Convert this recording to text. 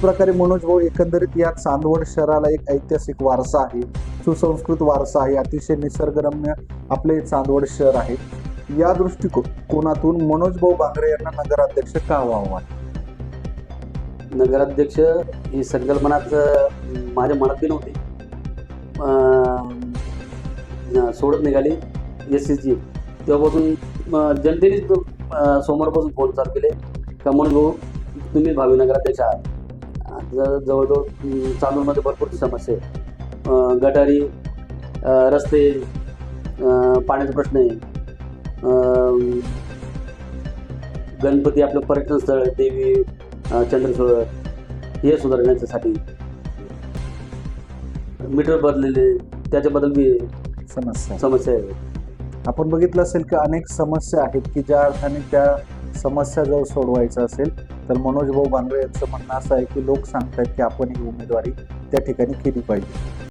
प्रकारे मनोज भाऊ एकंदरीत या चांदवड शहराला एक ऐतिहासिक वारसा आहे. सुसंस्कृत वारसा आहे. अतिशय निसर्गरम्य आपले चांदवड शहर आहे. या दृष्टिकोनातून मनोज भाऊ बांगरे यांना नगराध्यक्ष का व्हावा? नगराध्यक्ष ही संकल्पनाच माझ्या मनात नव्हती. सोडत निघाली एस सीची तेव्हापासून अं, जनतेनेच तो, फोन चालू केले. का मनोज भाऊ तुम्ही भावी नगराध्यक्ष आहात. जवळजवळ अं, चालूमध्ये भरपूर समस्या आहे. गटारी रस्ते पाण्याचा प्रश्न आहे. गणपती आपलं पर्यटन स्थळ देवी अं, चंद्रसरोवर हे सुधारण्यासाठी मीटर बदललेले त्याच्याबद्दल बी समस्या समस्या आहे. आपण बघितलं असेल की अनेक समस्या आहेत की ज्या अर्थाने त्या समस्या जर सोडवायचं असेल तर मनोज भाऊ बांगरे यांचं म्हणणं असं आहे की लोक सांगतात की आपण ही उमेदवारी त्या ठिकाणी केली पाहिजे.